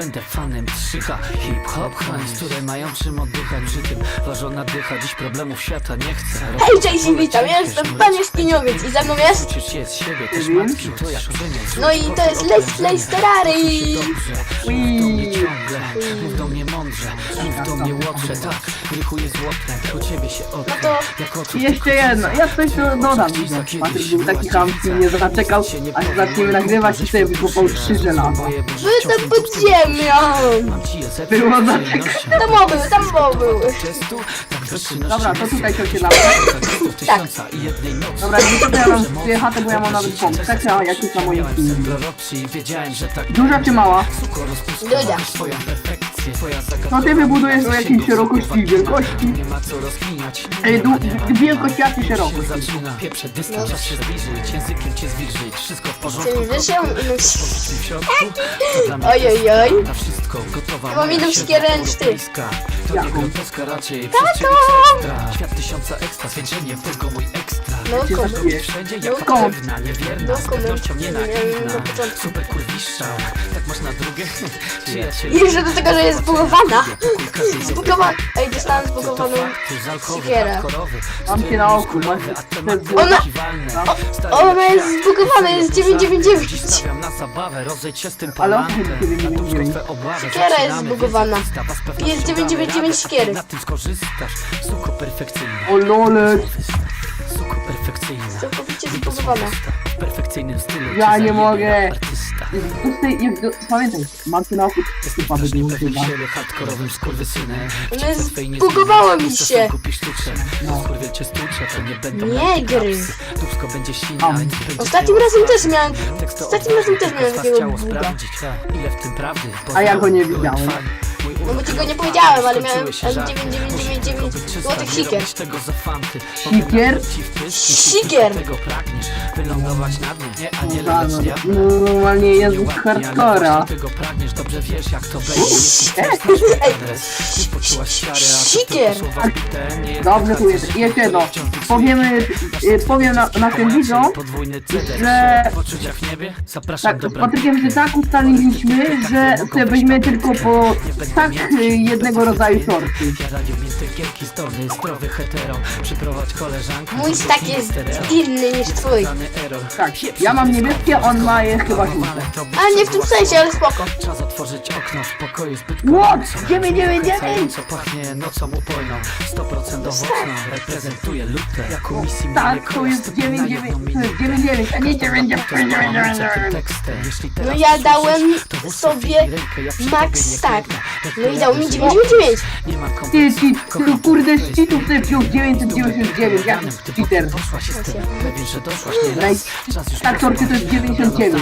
będę fanem trzycha Hip-hop, hans, które mają czym oddychać Przy tym ważona dycha, dziś problemów świata nie chcę Hej, cześć witam, ja jestem pan i ze mną jest... Się z siebie, też matki, to jak No i to jest Les Ferrari. Mów do mnie mądrze Mów do mnie łotrze, tak, rychuję złotem U ciebie się otrę, No to- jeszcze jedno, ja coś dodam. widzę. Patryk był taki chamski, nie zaczekał, aż zaczniemy nagrywać i sobie wykopał trzy żelaza. Wy tam pod ziemią. Było za Tam były, tam były. Dobra, to tutaj to się nawet. Tak. Dobra, nie tutaj ja mam chatę, bo ja mam nawet pomysł. Tak ja jak jest na moim filmie. Wiedziałem, że tak Duża czy mała? Duża. No ty wybudujesz o jakiejś szerokości i wielkości. Nie ma co rozkminiać Ej, du- wielkość jak i się szerokość. zaczyna Pieprze dystans, czas się zbliżyć Językiem cię zwilżyć Wszystko w porządku Czyli w środku to dla mnie Oj, oj, oj. Na wszystko gotowa moja skieręczny. europejska. To nie Jaką? groteska raczej Przez ciebie Świat tysiąca ekstra Zwiększenie tego mój ekstra No, Cię zagubię wszędzie No, jak komu? pewna Niewierna, No, z pewnością nie Nie, na naiwna początku. Super kurwiszcza Tak masz na drugie Przyjaciel Jeszcze do tego, że jest zbugowana. Zbugowana. Ej, dostałem zbugowaną siekierę. Mam cię na oku, masz Ona- Ona jest zbugowana, jest 999. Stawiam na zabawę, rozejdź się z tym Ale o co palantem chodzi 999? Na tubsko twe obławy, Siekiera jest zaczynamy, zbugowana. więc wystawa z pewnością Jest damy 999 radę, siekiery. Na tym skorzystasz, suko perfekcyjne O lolek. Suko perfekcyjne Całkowicie zbugowana. W perfekcyjnym stylu Ja nie mogę. artysta Tutaj, jak do, pamiętaj, mam cię na oku, hardkorowym skurwysynem jest zbugowało mi się. Kupisz sztuczek, no. skurwiel cię stłucze, to nie będą Nie gry. będzie Ostatnim razem też miałem... Ostatnim razem też miałem takiego buga. tak, ile w tym prawdy A ja go nie widziałem. No bo ci go nie powiedziałem, ale miałem Skończyły się żarty. 9999 Musi tylko być złotych czysta, nie sikier. Sikier? Sikier. Wylądować na dnie, nie aniele, No, no, no, normalnie ale hardcora. tego pragniesz, dobrze wiesz jak to będzie Sikier. Dobrze, tu jest. Jeszcze jedno. Powiemy, y, powiem na, naszym widzom, że- W poczuciach w niebie? Zapraszam tak, do z Patrykiem tak ustaliliśmy, że sobie weźmiemy tylko po tak jednego rodzaju shorty. Ja gierki zdolny, zdrowy hetero Przyprowadź koleżankę Mój stack jest inny niż twój. Tak, ja mam niebieskie, on ma je chyba żółte. A nie w tym sensie, ale spoko. Czas otworzyć okno w pokoju zbyt What? gorąco. 999? Co pachnie nocą upojną 100% owocną Reprezentuje lutę Jak u misji Tak, to jest 99, to jest 99, a nie 99. No ja dałem sobie max stack. No i dał mi 999. Ty, ty, ty kurde z cheatów ty wziął 999, jak cheater. Że doszłaś nie Naj- Czas już tak, sorty to jest 99.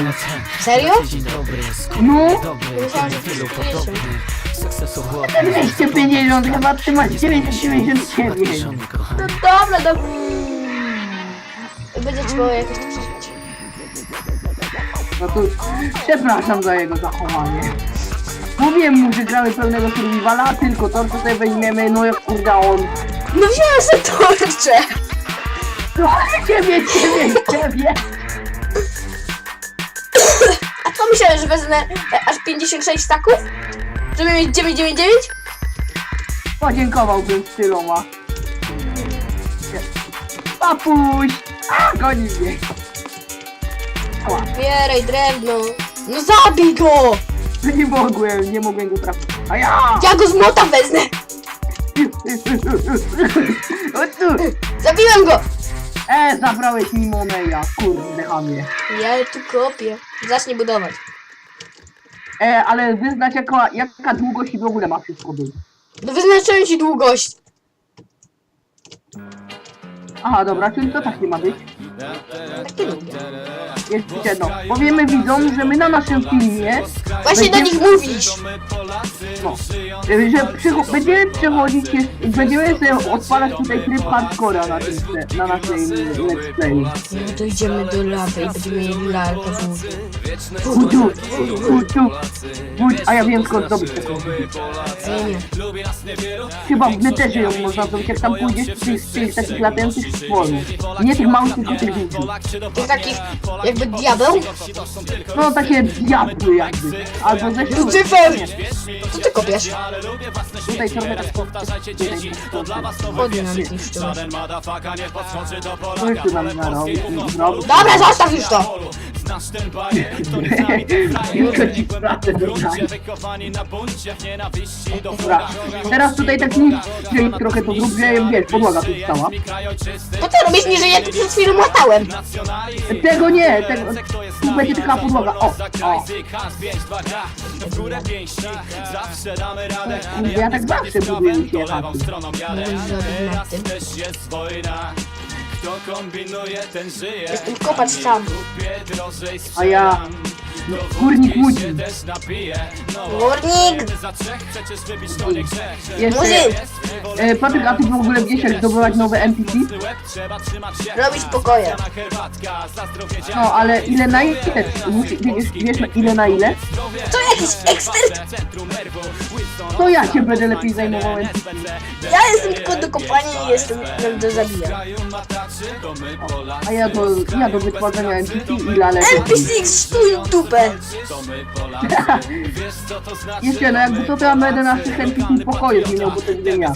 Serio? Dzień dobry, No. dobry Myślałam, że Wielu 250. podobnych Sukcesu chłopów 250, chyba ty masz 999. No dobra, dobra. Będzie trzeba jakoś to przeżyć. No to przepraszam za jego zachowanie. Mówiłem mu, że gramy pełnego survivala, tylko to, sobie weźmiemy, no jak kurde on. No wziąłem sobie torcze. No ale ciebie, ciebie, ciebie. A co myślałeś, że wezmę e, aż 56 staków? Żeby mieć 999? Podziękowałbym styloma. Papuś! A, goni mnie. Ała, Zbieraj drewno. No zabij go! nie mogłem, nie mogłem go trafić. A ja! Ja go z młota wezmę! O tu! Zabiłem go! E, zabrałeś mi Moneja, kurde chamie. Ja tu kopię. Zacznij budować. E, ale wyznać jaka, jaka długość i w ogóle ma wszystko być. No wyznaczyłem ci długość. Aha, dobra, czyli to tak nie ma być. Takie lubię. Jeszcze jedno. Powiemy widzom, że my na naszym filmie Właśnie do nich mówisz. no, że przycho- będziemy przechodzić, jest, będziemy sobie odpalać tutaj tryb hardcora na, tym, na naszej let's play. No to idziemy do lawy i będziemy mieli lalkę wód. Kuciu, kuciu, kuć, a ja wiem skąd zdobyć taką nie. Chyba w neterze ją można zdobyć, jak tam pójdziesz z tych, z tych takich latających stworów. Nie tych małych, tylko tych rzucił. Tych takich jakby diabeł? No takie diabły jakby. Albo. Lucyfer! Co ty kopiesz? Tutaj trochę tak Chodzi nam niszczył. Coś tu nam narobił. Zrobił. Dobra, zostaw już to! Tylko ci pracę dodaję. Dobra. Teraz tutaj tak nic, czyli trochę to zrób, że wiesz, podłoga tu stała. To ty robisz niżej, jak przed chwilą łatałem. Tego nie, tego, tu będzie taka podłoga. O, o. Ja tak zawsze buduję się chaty. Kto kombinuje, ten żyje. Jestem kopacz sam. A ja, górnik. No, Górnik! nie grzech. Jeszcze, Muzyk! e, Patryk, a ty w ogóle wiesz jak zdobywać nowe NPC? Robić pokoje. No, ale ile na ile? Wiesz, wiesz na ile na ile? To jakiś. Wilson, To ja się będę lepiej zajmował NPC. Ja jestem tylko do kopania i jestem do zabijania. A ja do, ja do wytwarzania NPC i lalę. NPC stój dupę! To my Polacy. Wiesz co to znaczy? Jeszcze, no jakby to to ja będę naszych NPC pokoju nie miał, bo to ja.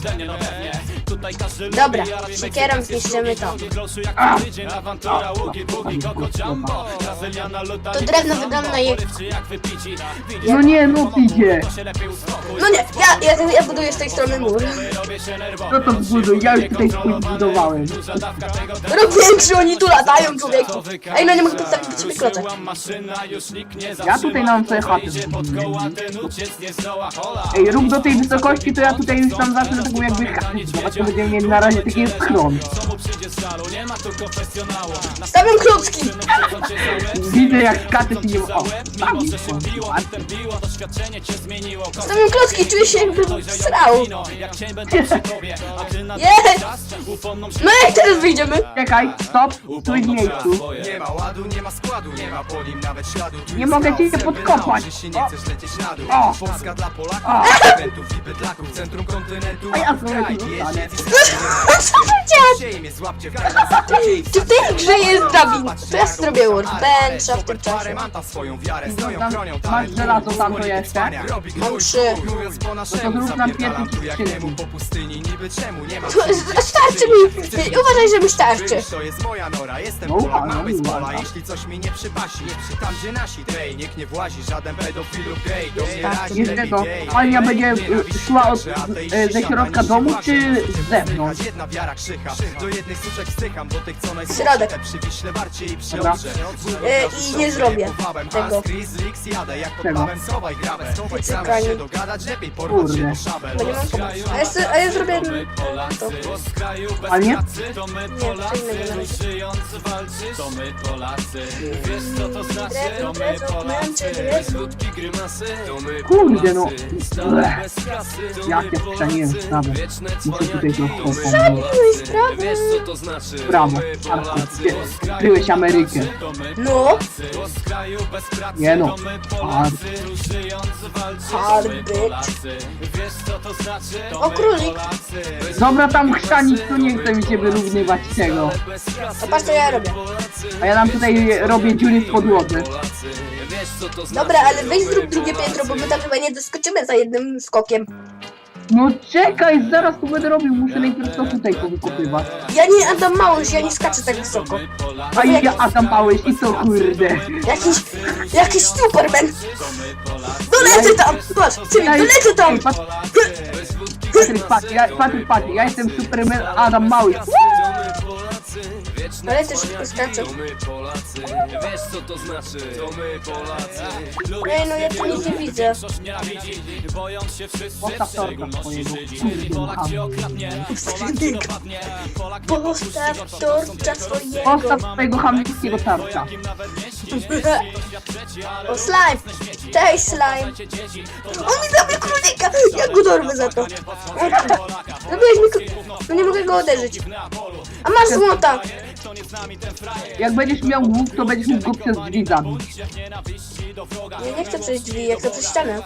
No pewnie. Tutaj każdy Dobra, siekierą zniszczymy to. To drewno wygląda jak... czy jak. No nie, no idzie. No nie, ja, ja, ja buduję z tej strony mur. No to zbuduj, ja już tutaj swój tego Rób większy, oni tu latają, człowieku. Ej, no nie mogę postawić do ciebie klocek. Ja tutaj mam sobie chatę. Pod. Ej, rób do tej wysokości, to ja tutaj już tam zacznę taką jakby chatę będziemy mieli na razie taki tu. Na Stawiam klocki! Widzę jak skaczesz i nie... O, tam. Stawiam klocki, czuję się jakbym srał. Się No jak teraz wyjdziemy? Czekaj, stop, stój w miejscu. Nie ma ładu, nie ma składu, nie ma po nim nawet śladu Tu Nie jest mogę cię podkopać. że się nie chcesz lecieć na dół O. Polska dla Polaków, O. eventów i bydlaków Centrum kontynentu, A ja znowu tu i Co zakucie Czy w tej grze jest drabin? To ja zrobię workbencha w tym czasie. Tam Tam- masz żelazo tamto woli jeszcze? Mam trzy. Po naszemu, zrób nam pierwszy skrzynki. nie To- Starczy mi! Uważaj, że mi starczy. To jest moja nora, jestem No, Polak, ale mamy z pola ładna. Jeśli coś mi nie przypasi, tam gdzie nasi Trej, niech nie włazi żaden pedofil lub gej Do mnie Tak, razi, lepiej to, gej. Ania będzie y, szła od, że ateiści e, ze środka domu, czy zewnątrz? Jedna wiara krzycha, do jednych suczek Do tych co Środek. bardziej i Dobra. E, i nie zrobię tego. Czego? Czekaj. Kurde. Bo nie mam pomysłu. A ja, se- a ja zrobię... To. A nie? Nie, co innego to my Polacy Wiesz co to znaczy, to my Drewno, drewno, Polacy męczy drewno. Skutki grymasy, to my Kurde, no. Stale Bleh. bez kasy, to Jakie my Polacy sprawę. Wieczne Muszę tutaj cwaniaki, to. Polacy. prawo. Wiesz co to znaczy, Brawo, to Polacy ty odkryłeś Amerykę. To No. Nie no. to to Hard to znaczy, to O, królik. Dobra, tam chrzanić, tu nie chcę mi się wyrównywać tego. Kasy, A patrz co ja robię. A ja tam tutaj robię dziury w podłodze. To znaczy, Dobra, ale weź to zrób drugie piętro, bo my tam chyba nie doskoczymy za jednym skokiem. No czekaj, zaraz tu będę robił, muszę najpierw to tutaj powykopywać. Ja nie Adam Małysz, ja nie skaczę tak wysoko. A ja Adam Pałeś i co kurde. Jakiś, jakiś Superman. Dolecę tam! Patrz, Cywil, dolecę tam! Ej, patrz, Patryk, patrz, ja, Patryk, patrz, ja jestem Superman Adam Mały. Ale też Polacy, wiesz co to znaczy, to my Polacy Ej, no ja tu nic nie widzę. Coś nienawidzi, boją się wszyscy, w szczególności. Żydzi Polak cię okradnie, Polak cię dopadnie Polak nie Postaw torcza swojego. Postaw swojego hamskiego tarcza. O, slime! Cześć, slime! On mi zabił królika! Ja go dorwę za to! Zabiłeś mi. No nie mogę go uderzyć. A masz złota! Jak będziesz miał łuk, to będziesz mógł go przez drzwi zabić. Ja nie chcę przejść drzwi, ja chcę przez ścianę.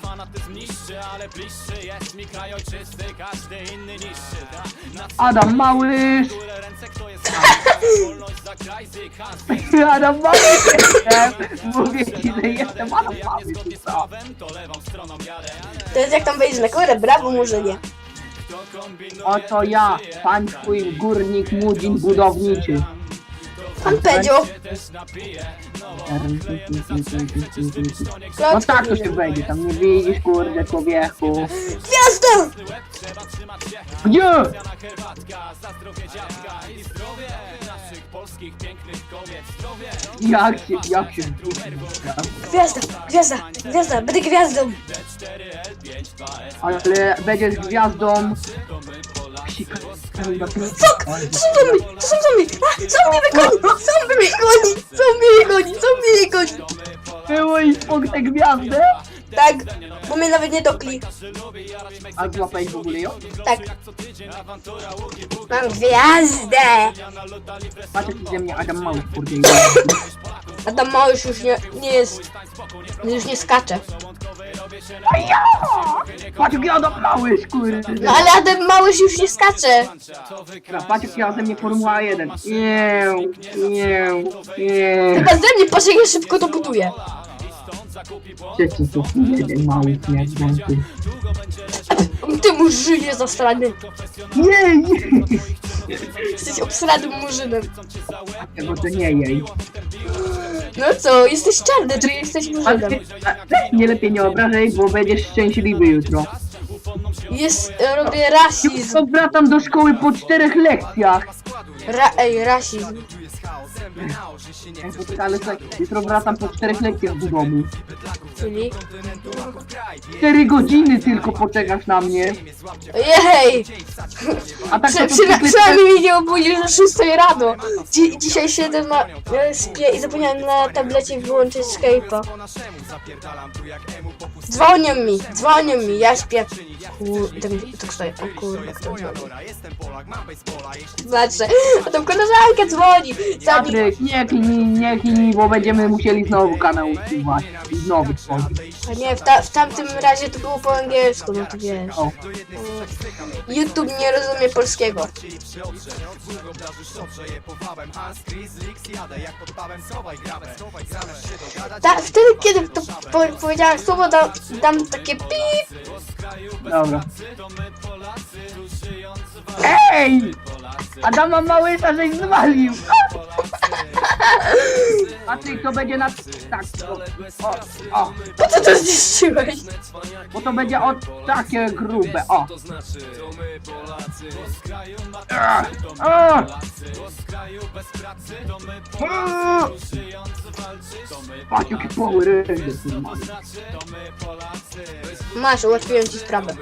Adam Małysz. Adam Mały jestem! Mówię ci, że jestem Adam Mały, czy co? To jest jak tam wejdziesz na górę, brawo Murzynie. Oto ja, pan twój górnik Mudzin budowniczy. Pan Pedzio. No tak to się wejdzie, tam nie widzisz, kurde, człowieku. Gwiazda! Gdzie? Jak się, jak się Gwiazda, gwiazda, gwiazda, będę gwiazdą. Ale będziesz gwiazdą... Psika. Fuck! To są zombie! To są zombie! A, zombie mnie goni! Zombie mnie goni! Zombie mnie goni! Zombie mnie goni! Było i spunkte gwiazdę? Tak, bo mnie nawet nie dokli. A złapałeś w ogóle ją? Tak. Mam gwiazdę! Patrz jak ze mnie Adam Mały kurde. A tam Małysz już nie, nie jest... Już nie skacze. Patrz jak ja Adam Mały, kurde. No ale Adam Małysz już nie skacze. Dobra, Patrz jak ja ze mnie Formuła 1. Nie, nie, nie. Chyba ze mnie, patrz jak ja szybko to buduję. Trzeci to jeden mały śmierdzący. Ty murzynie zastrany. Nie, nie. Jesteś obsranym murzynem. Tego to nie jej. No co, jesteś czarny, to jesteś A murzynem. mnie lepiej nie obrażaj, bo będziesz szczęśliwy jutro. Jest, robię rasizm. Wracam do szkoły po czterech lekcjach. Ra, ej, rasizm. Ale słuchaj, jutro wracam po czterech lekcjach do domu. Czyli? Cztery godziny tylko poczekasz na mnie. Jej! A tak Przy, to przy, zwykle- przynajmniej mnie nie obudzisz o 6 rano. Dzi, dzisiaj siedzę na e, spie i zapomniałem na tablecie wyłączyć Skype'a. Dzwonią mi, dzwonią mi, ja śpię. Kur, ten, to kto, o kurde, kto dzwoni? Znaczy, a tą koleżankę dzwoni. Zabi, Patryk, nie klnij, nie klnij, bo będziemy musieli znowu kanał usuwać. I znowu tworzyć. a nie, w, ta, w tamtym razie to było po angielsku, no to wiesz. O. YouTube nie rozumie polskiego. Ta, wtedy, kiedy to po, powiedziałem słowo, dam, dam takie pip. Dobra. Ej! Adama Małysza żeś zwalił! Patryk, to będzie na... Tak, o, o, Po co to zniszczyłeś? bo to będzie o takie grube, o. O. Patrz, jakie rangers normalnie. Masz, ułatwiłem ci sprawę.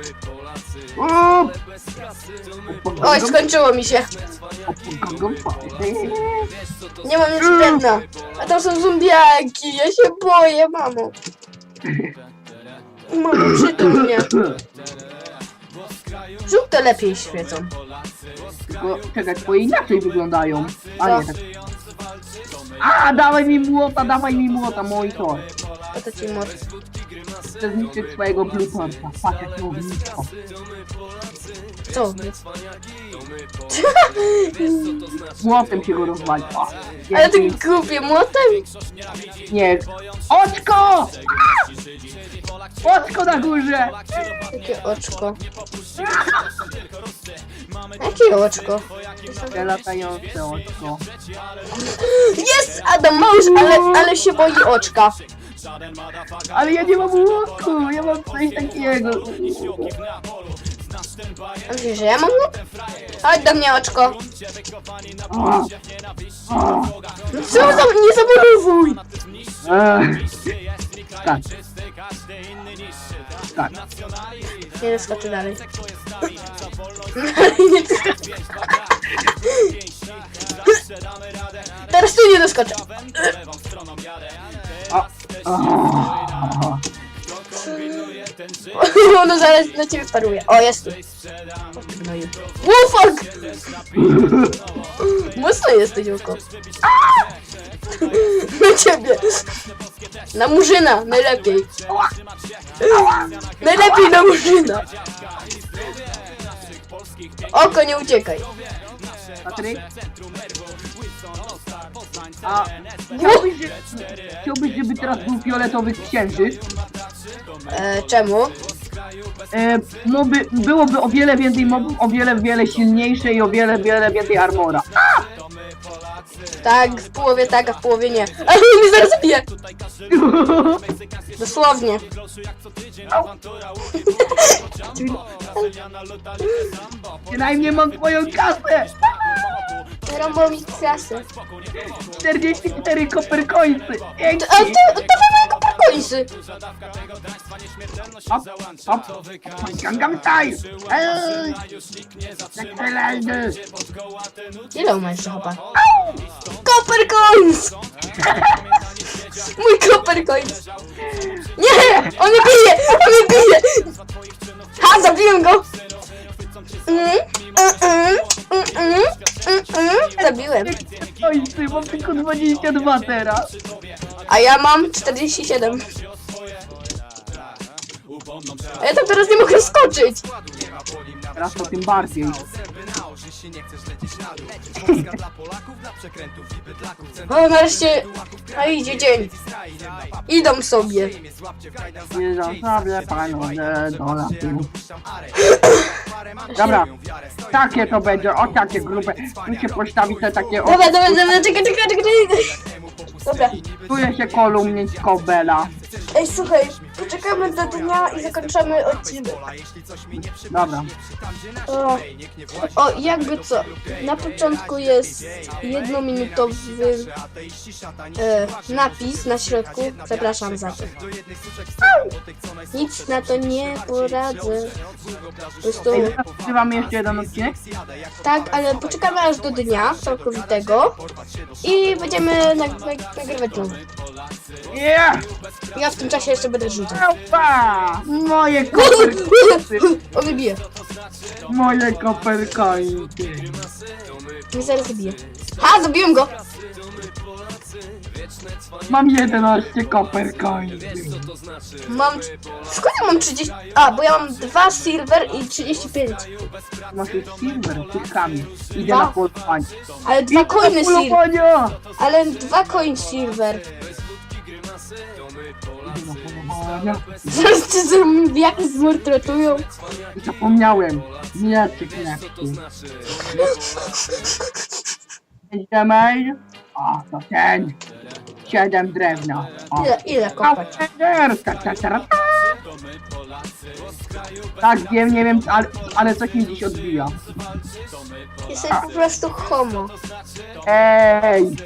Oj, skończyło mi się. Nie mam nic drewna. A tam są zombiaki, ja się boję, mamo. Mamo, przytul mnie. Żółte lepiej świecą. Tylko, czekaj, twoje inaczej wyglądają. A nie, tak. A, dawaj mi młota, dawaj mi młota, mój to. Po to ci moc. Chcę zniszczyć swojego bluetorta. Patrz jak to ognisko. Co? Młotem się go rozwali. O, Ale ty dzięki. głupie młotem? Nie. Oczko! A! Oczko na górze! Jakie oczko? Jakie oczko? Te latające oczko. Jest Adam Małż, ale, ale się boi oczka. Ale ja nie mam łódku, ja mam coś takiego. A myślisz, że ja mam łuk? Chodź do mnie oczko. O, o, co za... nie zabudowuj! Ech. Tak. Tak. Nie doskoczę dalej. Nie. Teraz tu nie doskoczę. O. Ono zaraz na ciebie paruje. O, jest tu. O, ty gnoju. Wow, fuck! Mocno jesteś oko. Na ciebie. Na murzyna, najlepiej. Najlepiej na murzyna. Oko, nie uciekaj. Patryk? A chciałbyś, że- chciałbyś, żeby teraz był fioletowy księżyc? E, czemu? E, no by, byłoby o wiele więcej mobów, o wiele, wiele silniejsze i o wiele, wiele więcej armora. Tak, w połowie tak, a w połowie nie. Ale mnie zaraz zabije! Dosłownie. Przynajmniej mam twoją kasę! Rąbą mi klasy. 44 copper coinsy! Pięknie! A ty, dawaj mojego parkoisy! Hop, hop! Gangnam Style! Ej! Excellenty! Ile chopa? Copper coins! Mój copper coins! Nie! On mnie bije! On mnie bije! Ha, zabiłem go! Mm, mm, mm, mm, mm, mm, mm. Zabiłem. Coinsy, mam tylko 22 teraz! A ja mam 47. A ja tam teraz nie mogę skoczyć! Teraz to tym bardziej. O, nareszcie... A idzie dzień. Idą sobie. Nie zasadę panowie do lasu. Dobra, takie to będzie, o takie grube. Tu się postawi te takie o... Dobra, dobra, dobra, czekaj, czekaj, czekaj. Dobra. Czuje się kolumniczko Bela. Ej, słuchaj, poczekamy do dnia i zakończymy odcinek. Dobra. O, o, jakby co, na początku jest jednominutowy e, napis na środku. Przepraszam za to. Nic na to nie poradzę. Po prostu, nagrywamy jeszcze jeden odcinek? tak, ale poczekamy aż do dnia całkowitego i będziemy nag- nag- nagrywać nowy. Yeah! Ja w tym czasie jeszcze będę rzucał. Opa! Moje koperkońcy! O. Moje koperkońcy! Mnie zaraz zabije. Ha, zabiłem go! Mam 11 koperkońcy! Mam... Skąd ja mam 30... A, bo ja mam 2 silver i 35. Masz już silver, kilkami. Idę Dwa. na polowanie. Ale dwa Idę coiny silver. polowania! Ale dwa coin silver. Idę na polowania. Zaraz cię zombiaki zmortrotują. Zapomniałem. Mieczyk lekki. Będzie mail? O, to ten. Siedem drewna. O. Ile, ile kopać? Tak, wiem, nie wiem, ale, ale coś mi dziś odbija. Jesteś po prostu homo. Ej!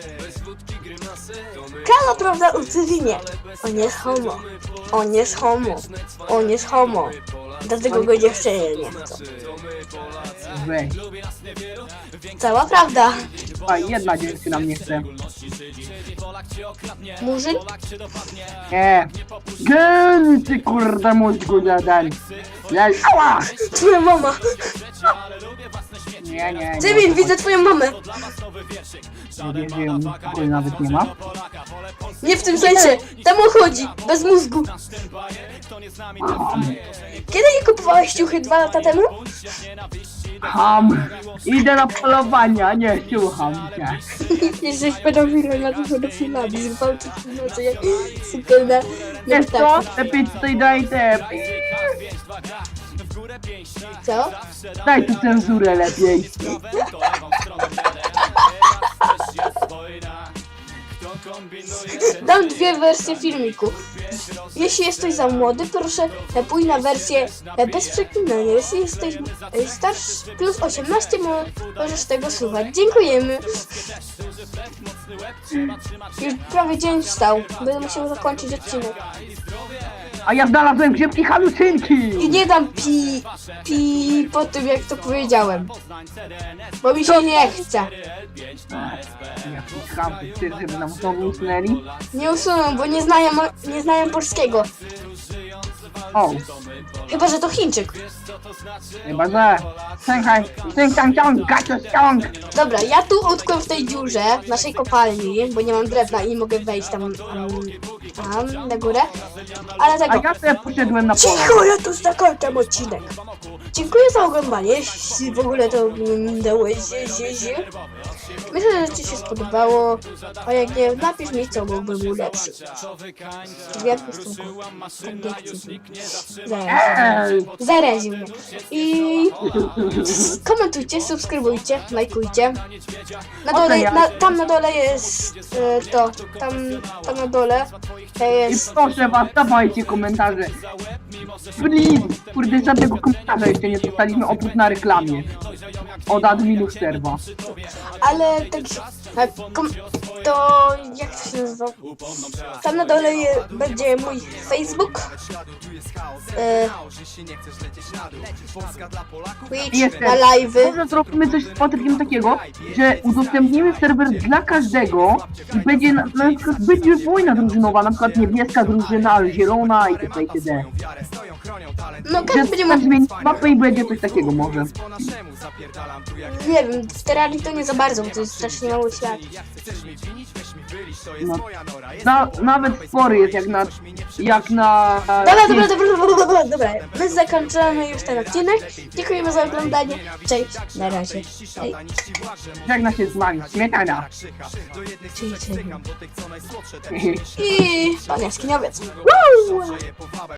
Kala prawda o Cywinie. On jest homo. On jest homo. On jest homo. Dlatego go dziewczyny nie chcą. Weź. Cała prawda. A jedna dziewczyna mnie chce. Murzyn? Nie. Gen, ty kurde mózgu jeden. Jej, ała! Twoja mama. Nie, nie, nie. Cywil, widzę twoją mamę. Nie wiem, że ją w pokoju nawet nie ma. Nie w tym sensie. Tam chodzi. Bez mózgu. Kiedy nie kupowałeś ciuchy dwa lata temu? Ham. Idę na polowanie, a nie słucham cię. Jesteś pedofilem na tych pedofilami. Zgwałcić w nocy jak sukę na... na Wiesz co? ptaku. Lepiej tutaj daj te... Co? Daj tu cenzurę lepiej. Dam dwie wersje filmiku. Jeśli jesteś za młody, proszę pójdź na wersję bez przeklinania. Jeśli jesteś e, starszy plus 18, mo- możesz tego słuchać. Dziękujemy. Już prawie dzień wstał. Będę musiał zakończyć odcinek. A ja znalazłem grzybki halucynki! I nie dam pi, pi po tym, jak to powiedziałem. Bo mi się nie chce. Ty, żeby nam znowu usunęli? Nie usuną, bo nie znają, nie znają polskiego. O, Chyba, że to Chińczyk. chyba że... Sęchaj, sęchaj, ciąg, ciąg! Dobra, ja tu utkłem w tej dziurze w naszej kopalni, bo nie mam drewna i nie mogę wejść tam, tam, tam na górę. Ale A tego. ja sobie poszedłem na pole. Cicho, ja tu zakończę odcinek. Dziękuję za oglądanie, jeśli w ogóle to oglądałeś. Myślę, że Ci się spodobało, a jak nie, napisz mi, co byłby był lepszy. W jakim stosunku? Nie chcę. Zaraz. Ej, Zaraził mnie. I komentujcie, subskrybujcie, lajkujcie. Na dole, na, tam na dole jest e, to, tam, tam na dole e, I jest proszę was, dawajcie komentarze. Please! Kurde, żadnego komentarza jeszcze nie dostaliśmy oprócz na reklamie. Od adminów serwa. ale tak kom, to jak to się nazywa? Tam na dole je, będzie mój Facebook, e, Twitch, na live'y. Może zrobimy coś z Patrykiem takiego, że udostępnimy serwer dla każdego i będzie na, na przykład będzie wojna drużynowa, na przykład niebieska drużyna, zielona i tak itd. No Że każdy będzie tak mógł, zmienić mapę i będzie coś takiego może. nie wiem, w Terrarii to nie za bardzo, bo to jest strasznie mały świat. No. Na, nawet spory jest jak na... jak na... Dobra, dobra, dobra, dobra, dobra, dobra. My zakończymy już ten odcinek. Dziękujemy za oglądanie. Cześć, na razie. Hej. Żegna się z wami, śmietana. Czyli, czyli. I pan Jaskiniowiec. Woo!